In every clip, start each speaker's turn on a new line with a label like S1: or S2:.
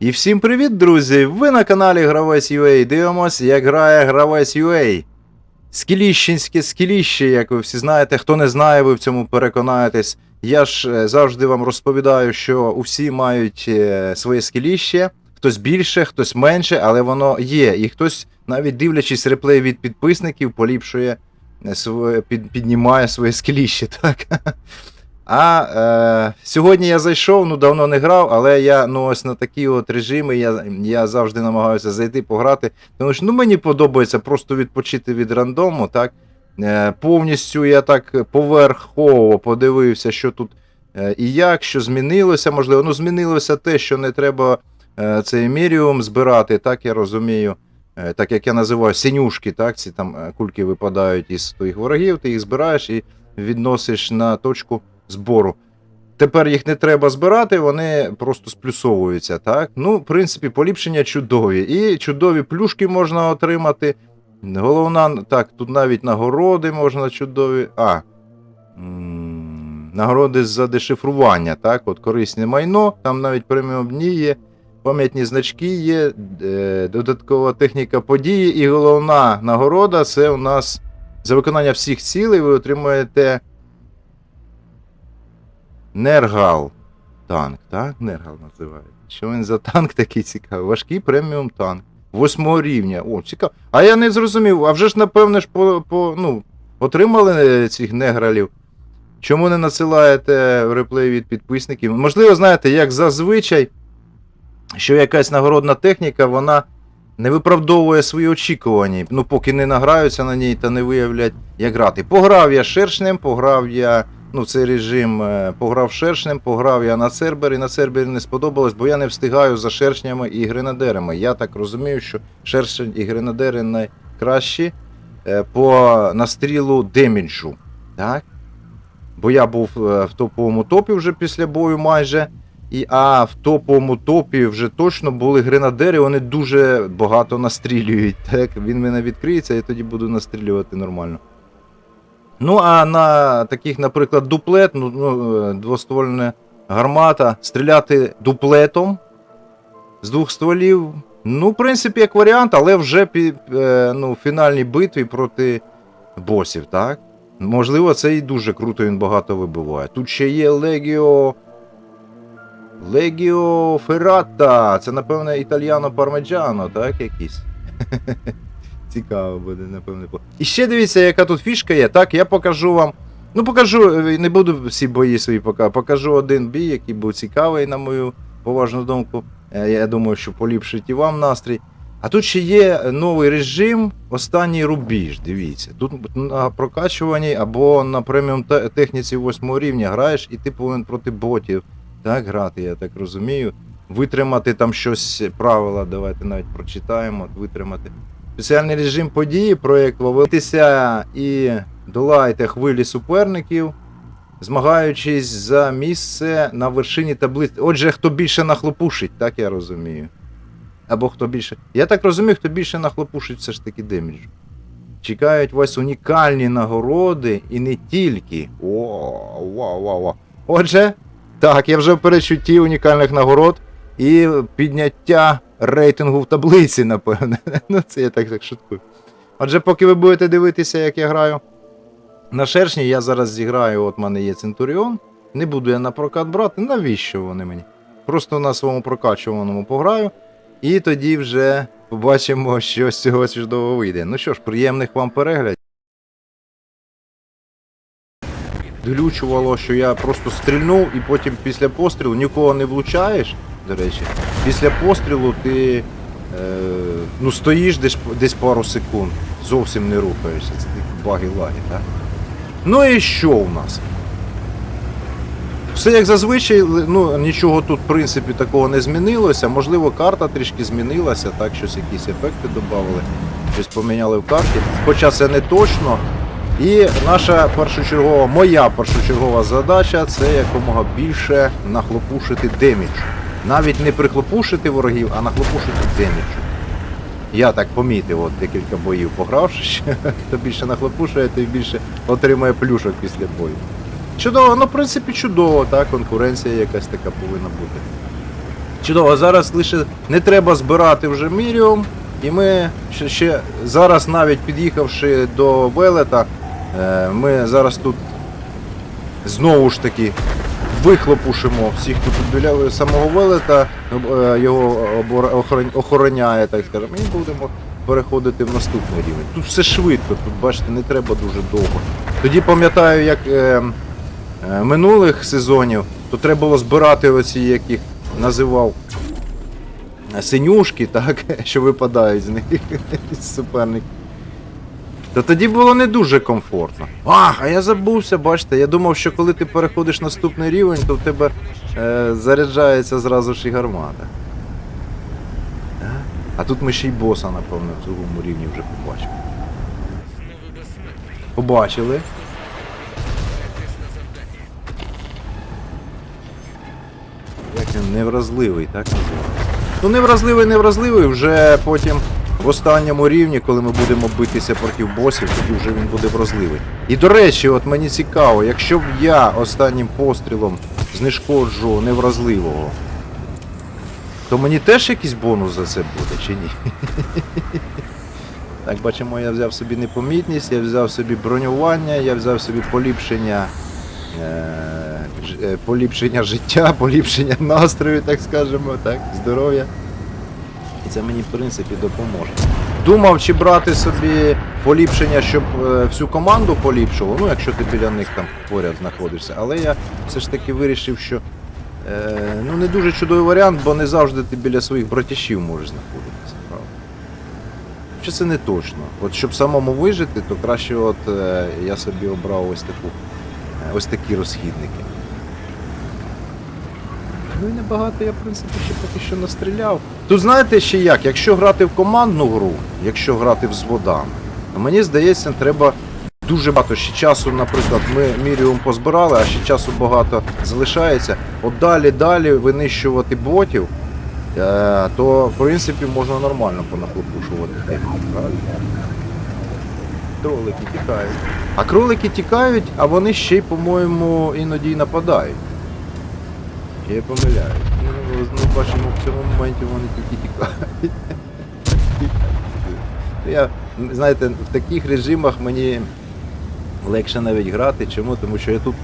S1: І всім привіт, друзі! Ви на каналі Гравець UA. Дивимось, як грає Гравець UA. Скіліщенське скіліще, як ви всі знаєте. Хто не знає, ви в цьому переконаєтесь. Я ж е, завжди вам розповідаю, що усі мають е, своє скіліще. Хтось більше, хтось менше, але воно є. І хтось, навіть дивлячись реплей від підписників, поліпшує е, піднімає своє скіліще. Так? А е, сьогодні я зайшов, ну давно не грав, але я ну ось на такі от режими я, я завжди намагаюся зайти пограти. Тому що ну, мені подобається просто відпочити від рандому. так. Е, повністю я так поверхово подивився, що тут е, і як, що змінилося. Можливо, ну змінилося те, що не треба е, цей міріум збирати, так я розумію. Е, так як я називаю синюшки, так, ці там е, кульки випадають із твоїх ворогів, ти їх збираєш і відносиш на точку збору. Тепер їх не треба збирати, вони просто сплюсовуються. так? Ну, в принципі, поліпшення чудові. І чудові плюшки можна отримати. Головна, так, тут навіть нагороди можна чудові. А. Нагороди за дешифрування, так, от корисне майно, там навіть преміум дні є, пам'ятні значки є, е, додаткова техніка події, і головна нагорода це у нас за виконання всіх цілей ви отримуєте Нергал. Танк, так? Нергал називається. Що він за танк такий цікавий? Важкий преміум танк. Восьмого рівня. О, цікаво. А я не зрозумів, а вже ж, напевне, ж по, по, ну, отримали е, цих негралів. Чому не надсилаєте реплей від підписників? Можливо, знаєте, як зазвичай, що якась нагородна техніка, вона не виправдовує свої очікування. Ну, поки не награються на ній та не виявлять, як грати. Пограв я шершнем, пограв я ну, цей режим е, пограв шершнем, пограв я на Цербері. На Цербері не сподобалось, бо я не встигаю за шершнями і гренадерами. Я так розумію, що шершень і гренадери найкращі е, по настрілу деміджу. Так? Бо я був е, в топовому топі вже після бою майже. І, а в топовому топі вже точно були гренадери, вони дуже багато настрілюють. Так? Він мене відкриється, я тоді буду настрілювати нормально. Ну, а на таких, наприклад, дуплет, ну, ну е, двоствольна гармата, стріляти дуплетом з двох стволів. Ну, в принципі, як варіант, але вже пі, е, ну, в фінальній битві проти босів, так? Можливо, це і дуже круто він багато вибиває. Тут ще є Легіо. Легіо Феррата. Це, напевне, італьяно пармеджано, так, якийсь. Цікаво буде, напевне. І ще дивіться, яка тут фішка є. Так, я покажу вам. Ну, покажу, е, не буду всі бої свої пока. Покажу один бій, який був цікавий, на мою поважну думку. Е, Я думаю, що поліпшить і вам настрій. А тут ще є новий режим, останній рубіж. Дивіться. Тут на прокачуванні або на преміум техніці 8 рівня граєш, і ти повинен проти ботів так грати, я так розумію. Витримати там щось правила, давайте навіть прочитаємо. Витримати. Спеціальний режим події, проєкт вовитися і долайте хвилі суперників, змагаючись за місце на вершині таблиці. Отже, хто більше нахлопушить, так я розумію. Або хто більше. Я так розумію, хто більше нахлопушить все ж таки деміджу. Чекають вас унікальні нагороди і не тільки. О, вау, вау, вау. Отже, так, я вже перечутті унікальних нагород і підняття рейтингу в таблиці, напевне. Ну, це я так так шуткую. Отже, поки ви будете дивитися, як я граю на шершні, я зараз зіграю, от в мене є Центуріон. Не буду я на прокат брати, навіщо вони мені? Просто на своєму прокачуваному пограю. І тоді вже побачимо, що з цього чудово вийде. Ну що ж, приємних вам переглядів. Глючувало, що я просто стрільнув і потім після пострілу нікого не влучаєш, до речі. Після пострілу ти е, ну, стоїш десь, десь пару секунд, зовсім не рухаєшся. Це такі баги-лаги, так? Ну і що у нас? Все як зазвичай, ну нічого тут, в принципі, такого не змінилося. Можливо, карта трішки змінилася, так, щось якісь ефекти додали, щось поміняли в карті. Хоча це не точно. І наша першочергова, моя першочергова задача це якомога більше нахлопушити демідж. Навіть не прихлопушити ворогів, а нахлопушити деміджу. Я так помітив, от декілька боїв погравши, хто більше нахлопушує, той більше отримає плюшок після бою. Чудово, ну в принципі чудово, так, конкуренція якась така повинна бути. Чудово, зараз лише не треба збирати вже Міріум. І ми ще, ще зараз, навіть під'їхавши до Велета, е, ми зараз тут знову ж таки вихлопушимо всіх, хто тут самого Велета, е, його охороняє, так скажемо, і будемо переходити в наступний рівень. Тут все швидко, тут бачите, не треба дуже довго. Тоді пам'ятаю, як е, е, минулих сезонів, то треба було збирати оці, як їх називав синюшки, так, що випадають з них з. То тоді було не дуже комфортно. Ах, а я забувся, бачите, я думав, що коли ти переходиш наступний рівень, то в тебе е, заряджається зразу ж і гармата. А? А тут ми ще й боса, напевно, в другому рівні вже побачили. Побачили. Як він невразливий, так називається? Ну невразливий, невразливий, вже потім в останньому рівні, коли ми будемо битися проти босів, тоді вже він буде вразливий. І до речі, от мені цікаво, якщо б я останнім пострілом знешкоджу невразливого, то мені теж якийсь бонус за це буде, чи ні? Так, бачимо, я взяв собі непомітність, я взяв собі бронювання, я взяв собі поліпшення. Е, е, поліпшення життя, поліпшення настрою, так скажемо, так, здоров'я. І це мені, в принципі, допоможе. Думав, чи брати собі поліпшення, щоб е, всю команду поліпшував, ну якщо ти біля них там поряд знаходишся. Але я все ж таки вирішив, що е, ну, не дуже чудовий варіант, бо не завжди ти біля своїх братішів можеш знаходитися. Правда. Чи це не точно? От щоб самому вижити, то краще от е, я собі обрав ось таку е, ось такі розхідники. Ну і небагато я, в принципі, ще поки що настріляв. Тут знаєте ще як, якщо грати в командну гру, якщо грати взводами, то мені здається, треба дуже багато ще часу, наприклад, ми Міріум позбирали, а ще часу багато залишається. От далі далі винищувати ботів, е, то в принципі можна нормально понахлопушувати техніку, правильно? Кролики тікають. А кролики тікають, а вони ще й, по-моєму, іноді й нападають. Я помиляю. Ну, ми бачимо в цьому моменті вони тільки тікають. Я, знаєте, в таких режимах мені легше навіть грати. Чому? Тому що я тут.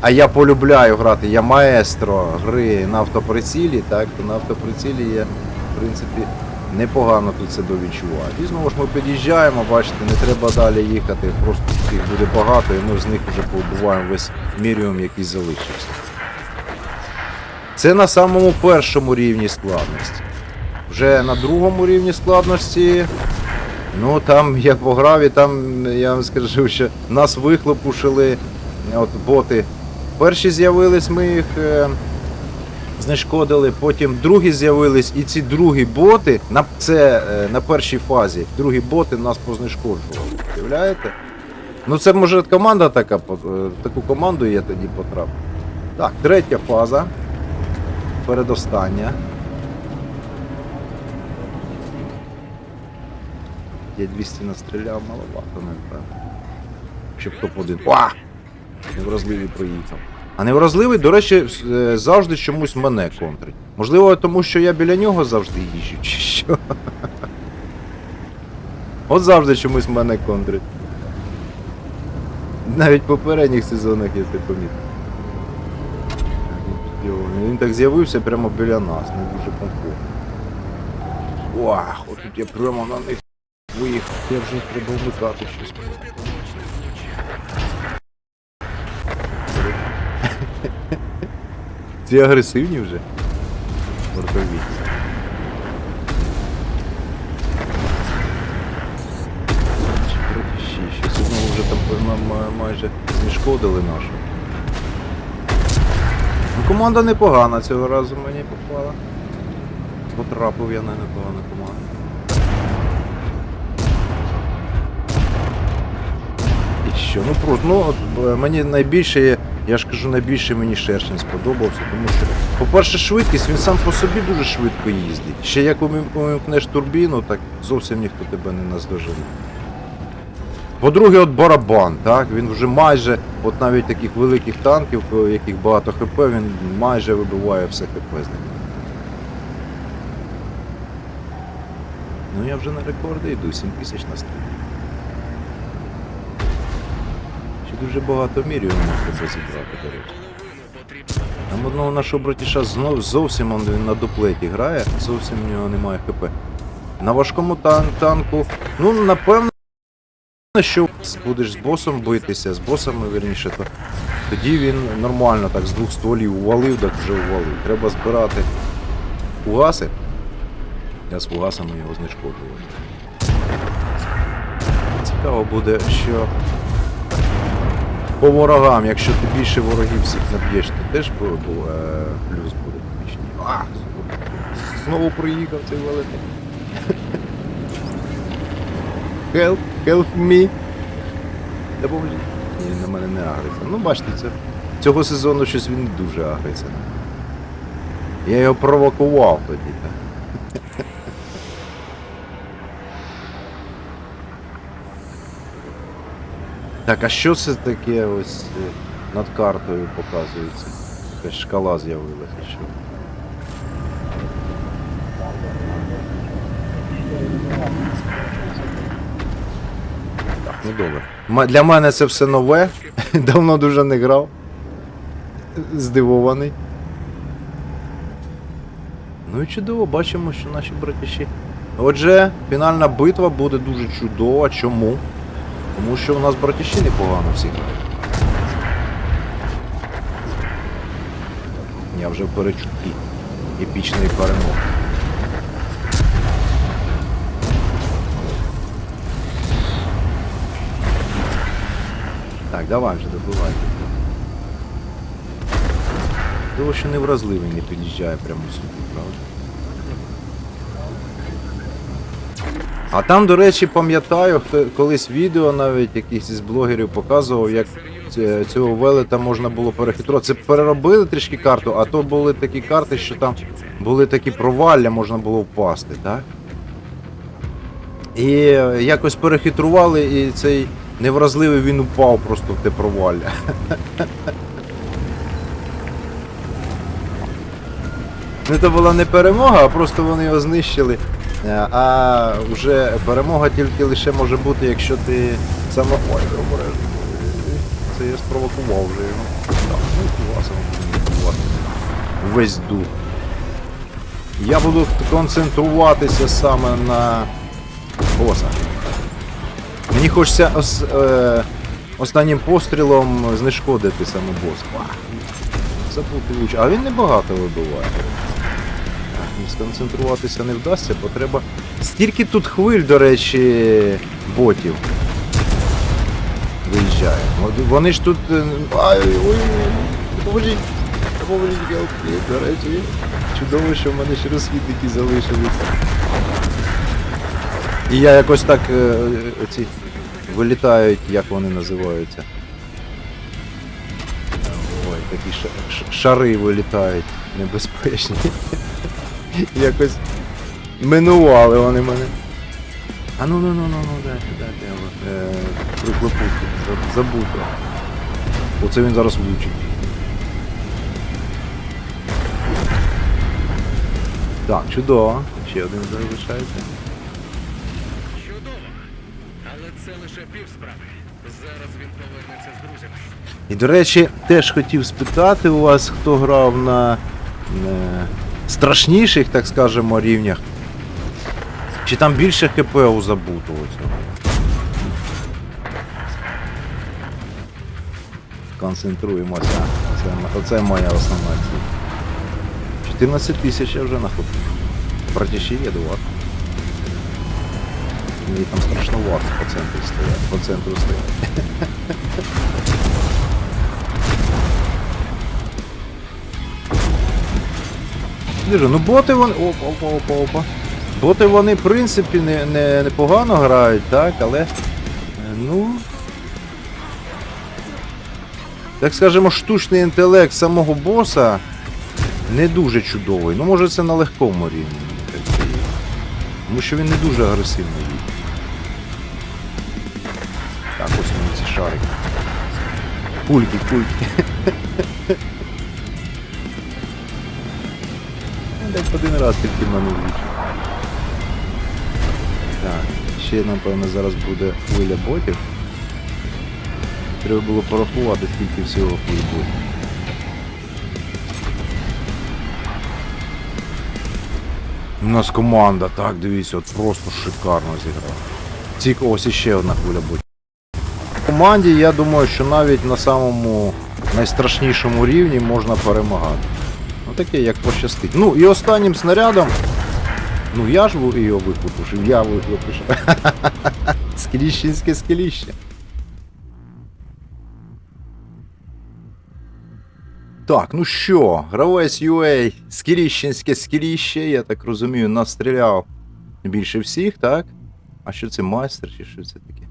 S1: А я полюбляю грати, я маестро гри на автоприцілі, так, то на автоприцілі я, в принципі, непогано тут себе відчуваю. І знову ж ми під'їжджаємо, бачите, не треба далі їхати, просто їх буде багато, і ми з них вже побуваємо весь міріум, який залишився. Це на самому першому рівні складності. Вже на другому рівні складності. Ну там я пограв і там я вам скажу, що нас вихлопушили от боти. Перші з'явились, ми їх е, знешкодили, потім другі з'явились, і ці другі боти, на, це е, на першій фазі, другі боти нас познешкоджували. Уявляєте? Ну це може команда така, е, таку команду я тоді потрапив. Так, третя фаза. Передостання. Я 200 настріляв, маловато, напевно. Щоб топ-1. Ва! Невразливий проїхав. А невразливий, до речі, е, завжди чомусь мене контрить. Можливо, тому що я біля нього завжди їжджу, чи що. От завжди чомусь мене контрить. Навіть в попередніх сезонах я це помітив. Йо, Він так з'явився прямо біля нас, не дуже комфортно. Вах, отут я прямо на них виїхав. Я вже треба вмикати щось. Ці агресивні вже. Бортові. Ще, щось одного вже там ма- ма- майже знешкодили нашу. Ну, команда непогана цього разу мені попала. Потрапив я на непогану команду. І що? Ну просто, ну от, мені найбільше, я ж кажу, найбільше мені шершень сподобався, тому що, по-перше, швидкість, він сам по собі дуже швидко їздить. Ще як умімкнеш турбіну, так зовсім ніхто тебе не наздожене. По-друге, от барабан, так? Він вже майже, от навіть таких великих танків, у яких багато ХП, він майже вибиває все ХП з них. Ну я вже на рекорди йду, 7 тисяч на стрім. Ще дуже багато мірів можна це зібрати, до речі. Там одного нашого братіша знов зовсім він на дуплеті грає, зовсім в нього немає хп. На важкому тан танку, ну напевно, що будеш з босом битися, з босами верніше, то тоді він нормально так з двох стволів увалив, так вже увалив. Треба збирати фугаси. Я з фугасами його знешкоджував. Цікаво буде, що по ворогам, якщо ти більше ворогів всіх наб'єш, то теж е, плюс буде. А, знову проїхав цей великий. Help, help me. Допоможіть. Ні, на мене не агриться. Ну, бачите, це, цього сезону щось він дуже агриться. Я його провокував тоді. Так? Так, а що це таке ось е, над картою показується? Якась шкала з'явилася. Що? Так, ну добре. Для мене це все нове. Давно дуже не грав. Здивований. Ну і чудово, бачимо, що наші братіші. Отже, фінальна битва буде дуже чудова. Чому? Тому що у нас братіші непогано всі грають. Я вже в перечутті епічної перемоги. Давай вже добивай. Того, що невразливий не під'їжджає прямо сюди, правда? А там, до речі, пам'ятаю, хто колись відео навіть якийсь із блогерів показував, як цього велета можна було перехитрувати. Це переробили трішки карту, а то були такі карти, що там були такі провалля, можна було впасти, так? І е, якось перехитрували, і цей невразливий він упав просто в те провалля. Ну це була не перемога, а просто вони його знищили. Е, А вже перемога тільки лише може бути, якщо ти саме. Ой, обережно. Це я спровокував вже його. Ну Весь дух. Я буду концентруватися саме на боса. Мені хочеться ос, е, останнім пострілом знешкодити саме бос. Ва. Забути луч. А він небагато вибиває. Сконцентруватися не вдасться, бо треба. Стільки тут хвиль, до речі, ботів. Виїжджає. Вони ж тут. е, Ай, ой, допоможіть. Допоможіть, ялки. До речі, чудово, що в мене ще розвідники залишилися. І я якось так е, оці вилітають, як вони називаються. Ой, такі шари вилітають небезпечні. Якось минували вони мене. А ну ну ну ну ну дайте, дайте вас, е, приклепути. За- Забути. Оце він зараз влучить. Так, чудово. Ще один залишається.
S2: Це лише півсправи. Зараз він повернеться з друзями.
S1: І, до речі, теж хотів спитати у вас, хто грав на е, страшніших, так скажемо, рівнях. Чи там більше ХП у забутого цього? Концентруємося. Оце, оце моя основна ціль. 14 тисяч я вже нахопив. Братіші є до вас. Мені там страшновато по центру стоять. По центру стоять. Дуже, ну боти вони. Опа, опа, опа, опа. Боти вони, в принципі, не, не, непогано грають, так, але. Ну. Так скажемо, штучний інтелект самого боса не дуже чудовий. Ну, може це на легкому рівні. Тому що він не дуже агресивний. Так, ось вони ці шарики. Кульки. Ну, Десь один раз тільки мене влучив. Так, ще, напевно, зараз буде хвиля ботів. Треба було порахувати, скільки всього хвиль буде. У нас команда, так, дивіться, от просто шикарно зіграла. Тільки ось іще одна хвиля буде. Команді, я думаю, що навіть на самому найстрашнішому рівні можна перемагати. Ну таке, як пощастить. Ну і останнім снарядом. Ну я ж його виклопушив, я виклопушив. Скеліщенське скеліще. Так, ну що, гравець UA, скеліщенське скеліще, я так розумію, настріляв більше всіх, так? А що це майстер чи що це таке?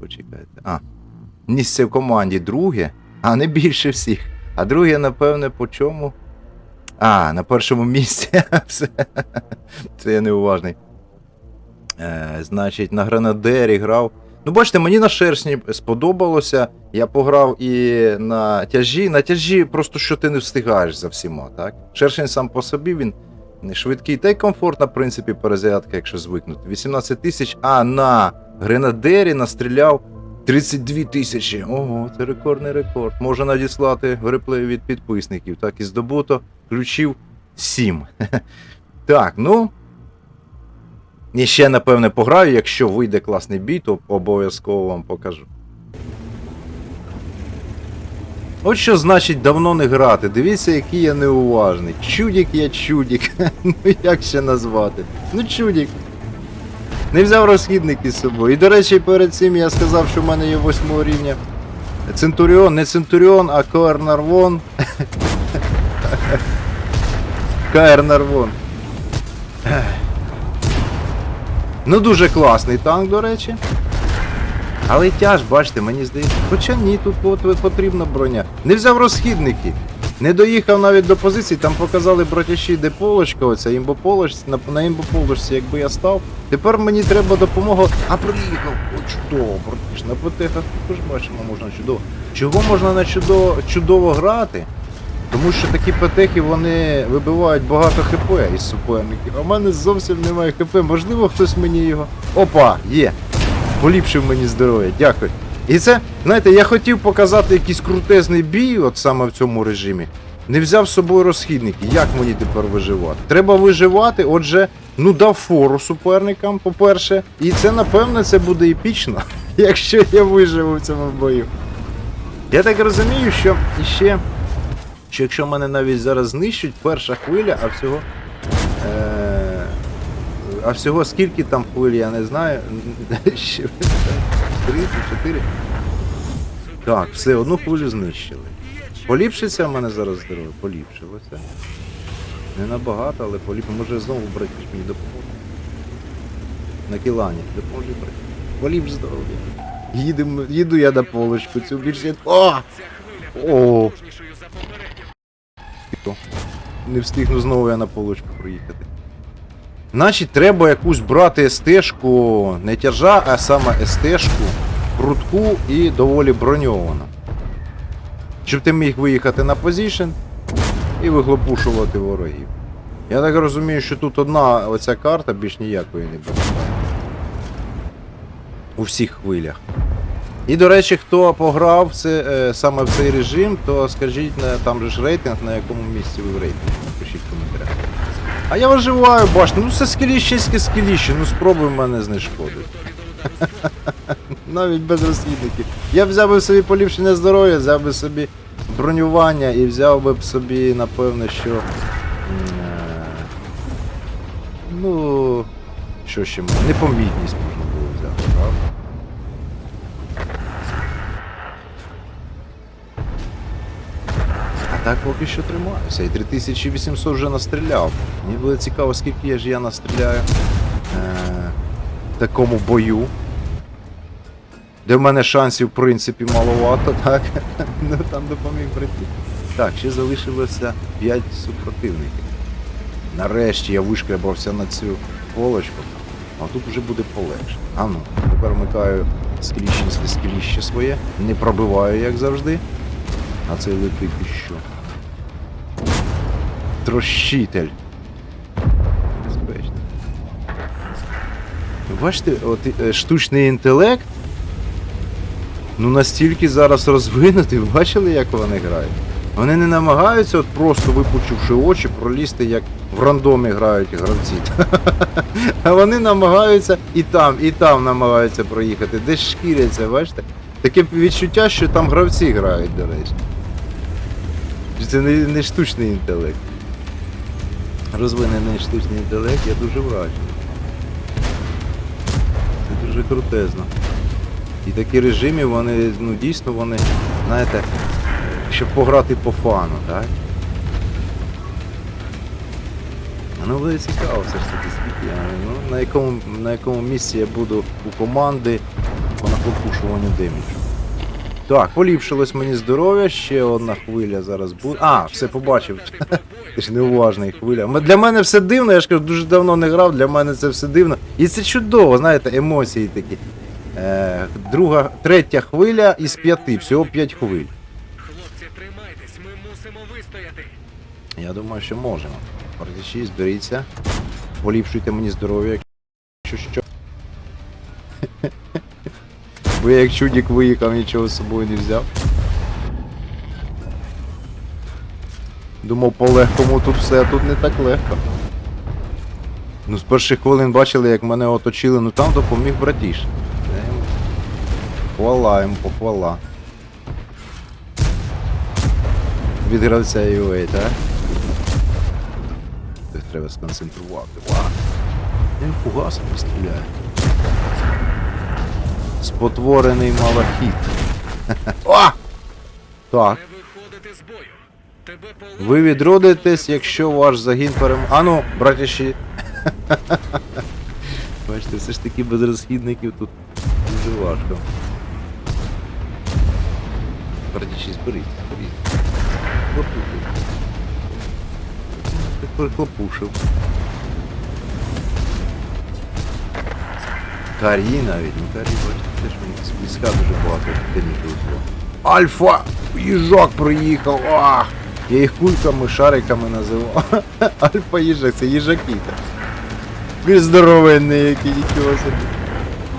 S1: Почекайте. А. Місце в команді друге, а не більше всіх. А друге, напевне, по чому? А, на першому місці. Все. Це я неуважний. Е, значить, на гранадері грав. Ну, бачите, мені на шершні сподобалося. Я пограв і на тяжі. На тяжі просто що ти не встигаєш за всіма, так? Шершень сам по собі він швидкий та й комфортна, в принципі, перезарядка, якщо звикнути. 18 тисяч, а на гренадері настріляв 32 тисячі. Ого, це рекордний рекорд. Можна надіслати в реплей від підписників. Так і здобуто ключів 7. Так, ну. І ще, напевне, пограю, якщо вийде класний бій, то обов'язково вам покажу. От що значить давно не грати. Дивіться, який я неуважний. Чудік я чудік. ну як ще назвати? Ну чудік. Не взяв розхідники з собою. І, до речі, перед цим я сказав, що в мене є восьмого рівня. Центуріон, не Центуріон, а Коер Нарвон. Каер Нарвон. Ну, дуже класний танк, до речі. Але тяж, бачите, мені здається. Хоча ні, тут от потрібна броня. Не взяв розхідники. Не доїхав навіть до позиції, там показали братяші, де полочка, оця імбополочці, на, на імбополочці, якби я став. Тепер мені треба допомога. А приїхав! О, чудово, братіш, на ПТХ також бачимо, можна чудово. Чого можна на чудово, чудово грати? Тому що такі патехи вони вибивають багато хп із суперників. А в мене зовсім немає хп. Можливо, хтось мені його. Опа, є! Поліпшив мені здоров'я, дякую. І це, знаєте, я хотів показати якийсь крутезний бій, от саме в цьому режимі. Не взяв з собою розхідники. Як мені тепер виживати? Треба виживати, отже, ну дав фору суперникам, по-перше. І це, напевне, це буде епічно, якщо я виживу в цьому бою. Я так розумію, що іще що якщо мене навіть зараз знищать, перша хвиля, а всього. Е, а всього скільки там хвиль, я не знаю. Три, чотири. Так, все, одну хвилю знищили. Поліпшиться в мене зараз здоров'я? Поліпшилося. Не набагато, але поліпшилося. Може знову братіш мені допоможе. На кілані, допоможи брати. Поліпш здоров'я. Їдем, їду я на полочку, цю більше. О! О! не встигну знову я на полочку проїхати. Значить, треба якусь брати СТ-шку, не тяжа, а саме СТ-шку, крутку і доволі броньовану. Щоб ти міг виїхати на позішн і виглопушувати ворогів. Я так розумію, що тут одна оця карта більш ніякої не буде. У всіх хвилях. І, до речі, хто пограв це, е, саме в цей режим, то скажіть, там же ж рейтинг, на якому місці ви в рейтингу. А я виживаю, бачите, ну це скеліще, ну спробуй мене знешкодити. Навіть без розслідників. Я взяв би собі поліпшення здоров'я, взяв би собі бронювання і взяв би собі, напевно, що. е, Ну. Що ще можна? Непомітність так поки що тримаюся. І 3800 вже настріляв. Мені буде цікаво, скільки ж я настріляю е- в такому бою. Де в мене шансів, в принципі, маловато, так? ну там допоміг прийти. Так, ще залишилося 5 супротивників. Нарешті я вишкрябався на цю полочку, а тут вже буде полегше. А ну, тепер вмикаю скріщенське скріще своє, не пробиваю, як завжди. А цей летить і що? Трощитель. Безпечно. Бачите, от е, штучний інтелект. Ну настільки зараз розвинутий, бачили, як вони грають? Вони не намагаються, от просто випучивши очі, пролізти, як в рандомі грають гравці. А вони намагаються і там, і там намагаються проїхати. Десь шкіряться, бачите? Таке відчуття, що там гравці грають, до речі. Це не, не штучний інтелект. Розвинений штучний інтелект, я дуже вражений. Це дуже крутезно. І такі режими, вони, ну дійсно вони, знаєте, щоб пограти по фану, так? Ну буде цікаво все ж таки скільки. Ну, на якому, на якому місці я буду у команди по нахлопушуванню деміджу. Так, поліпшилось мені здоров'я, ще одна хвиля зараз буде. А, все побачив. Ти ж неуважний хвиля. Для мене все дивно, я ж кажу, дуже давно не грав, для мене це все дивно. І це чудово, знаєте, емоції такі. Е, друга, третя хвиля із п'яти, всього п'ять хвиль.
S2: Хлопці, тримайтесь, ми мусимо вистояти.
S1: Я думаю, що можемо. Партіші, зберіться. Поліпшуйте мені здоров'я, якщо що. Бо я як чудік виїхав, нічого з собою не взяв. Думав, по-легкому тут все, а тут не так легко. Ну, з перших хвилин бачили, як мене оточили, ну там допоміг братіш. Хвала йому, похвала. Від гравця UA, так? Треба сконцентрувати. Ва. Він фугасом стріляє. Спотворений малахіт. О! Так. Ви відродитесь, якщо ваш загін перем... Ану, братіші. Бачите, все ж таки без розхідників тут дуже важко. Братіші, зберіть, зберіть. Хлопушив. Тепер хлопушив. Карі навіть, ну карі, бачите, теж мені близька дуже багато ушло. Альфа! Їжак проїхав! Ах! Я їх кульками, шариками називав. Альфа їжак, це їжаки. Він здоровенний, який нічого собі.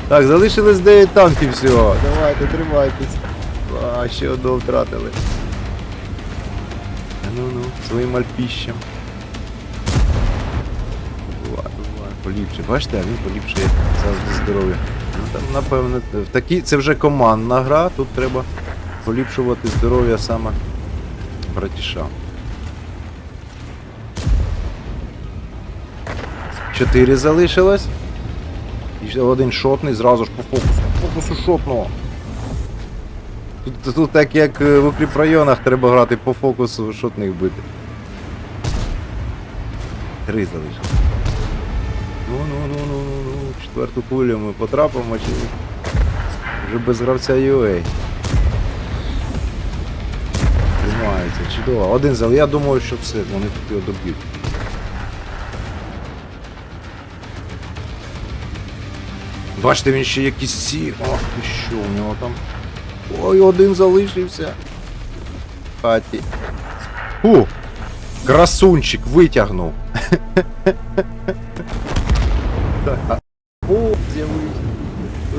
S1: Так, залишилось 9 танків всього. Давайте, тримайтесь. А, ще одного втратили. Ну ну, своїм альпіщем. Поліпше. Бачите, він поліпшує завжди здоров'я. Ну там, напевно, в такі, це вже командна гра, тут треба поліпшувати здоров'я саме братіша. Чотири залишилось. І один шотний, зразу ж по фокусу. Фокусу шотного. Тут, тут так як е, в укріпрайонах треба грати по фокусу шотних бити. Три залишилось. Ну, ну, ну, ну, ну, ну. Четверту хвилю ми потрапимо чи вже без гравця UA. Тримається, чудово. Один зал. Я думаю, що все, вони тут його доб'ють. Бачите, він ще якісь ці. Ох, ти що у нього там. Ой, один залишився. Хаті. Фу! Красунчик витягнув.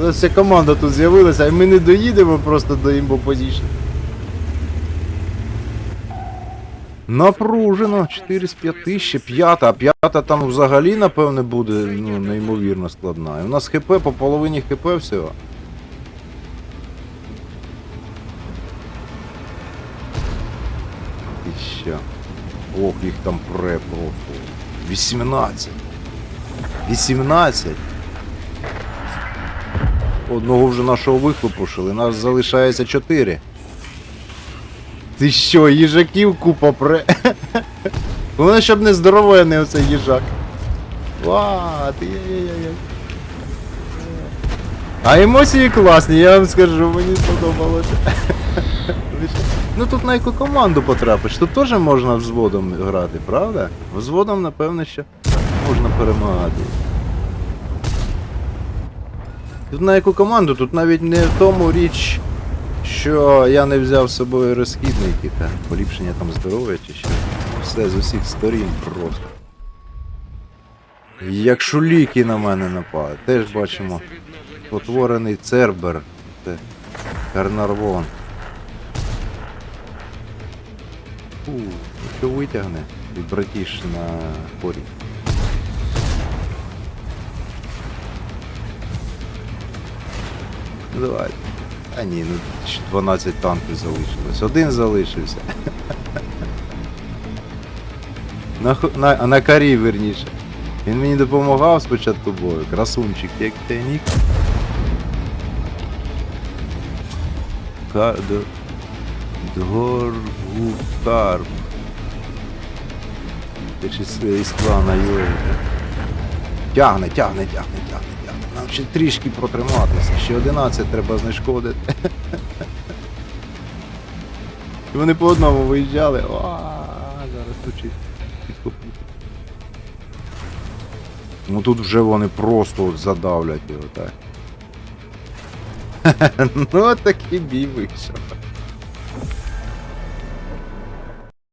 S1: нас вся команда тут з'явилася, і ми не доїдемо просто до Імбо Position. Напружено, 4 з 5, ще п'ята, а п'ята там взагалі, напевне, буде ну, неймовірно складна. І у нас ХП по половині ХП всього. І ще. Ох, їх там пре просто. 18. 18. Одного вже нашого вихлопушили, нас залишається 4. Ти що, їжаків купа пре. Головне, щоб не здоровений оцей їжак. Ва, ти. А емоції класні, я вам скажу, мені сподобалося. Ну тут на яку команду потрапиш, тут теж можна взводом грати, правда? Взводом, напевно, що можна перемагати. Тут на яку команду, тут навіть не в тому річ, що я не взяв з собою розхідники та поліпшення там здоров'я чи що. Все з усіх сторін просто. Якщо ліки на мене нападуть, теж бачимо. Потворений Цербер. Це Карнарвон. Фу, що витягне і братіш на порі. Давай. А ні, ну 12 танків залишилось. Один залишився. На, на, на карі верніше. Він мені допомагав спочатку бою. Красунчик, як ти нік. Кар... Д... Ти ж із, із клана Йої. Тягне, тягне, тягне, тягне, ще трішки протриматися. Ще 11 треба знешкодити. І вони по одному виїжджали. О, зараз тут. Ну тут вже вони просто от задавлять його, так. ну такий бій вийшов.